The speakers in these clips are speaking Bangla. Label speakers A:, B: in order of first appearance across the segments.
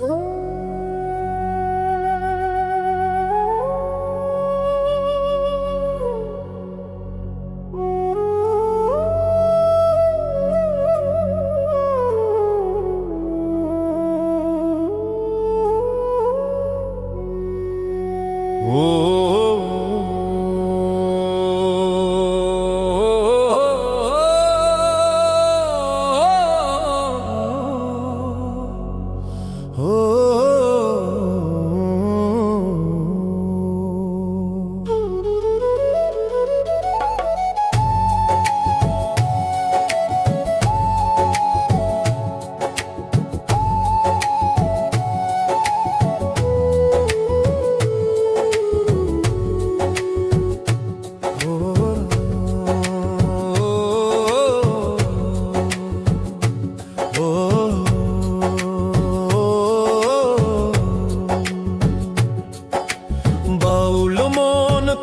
A: Oh.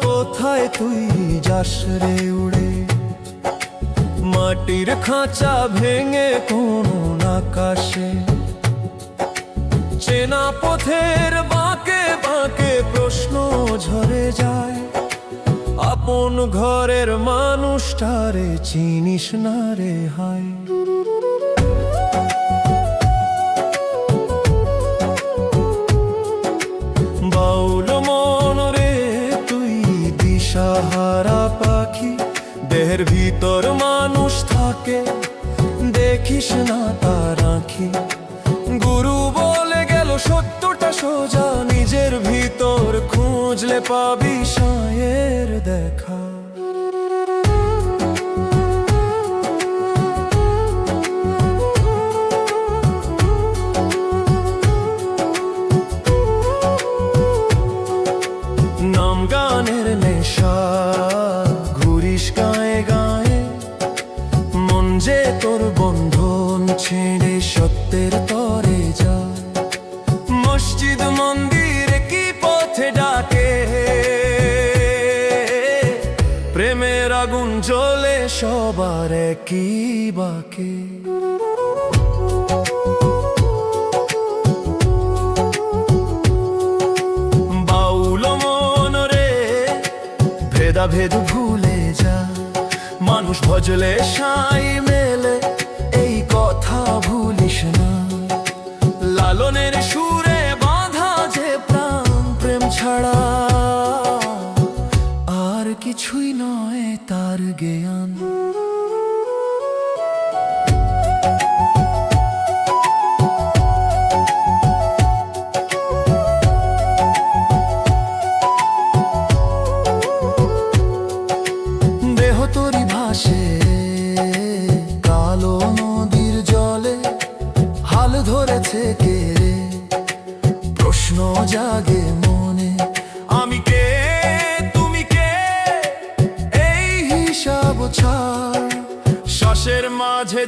A: কোথায় তুই যাস রে উড়ে? মাটির খাঁচা ভেঙে কোন আকাশে। চেনা পথের বাঁকে বাঁকে প্রশ্ন ঝরে যায়। আপন ঘরের মানুষটারে চিনিস না রে হায়। ভিতর মানুষ থাকে, দেখিস না তার আঁখি। গুরু বলে গেল, সত্যটা সোজা, নিজের ভিতর খুঁজলে পাবি সায়ের দেখা। নাম গানের নেশা। সত্যের তরে যায় মসজিদ মন্দিরে কি পথে ডাকে? প্রেমের আগুন জ্বলে সবার একই বাকে। ভেদাভেদ ভুলে যা। মানুষ ভজলে সাই মেলে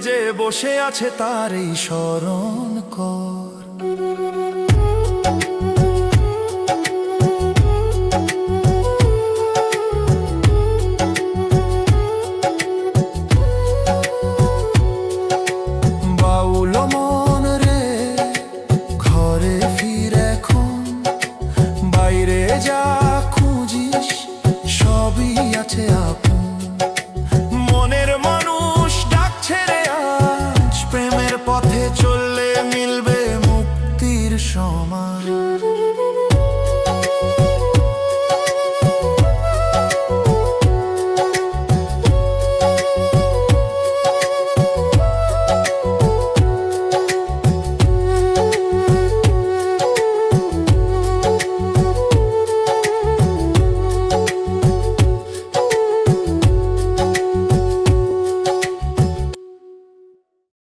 A: যে বসে আছে তার এই স্মরণ কর। সমান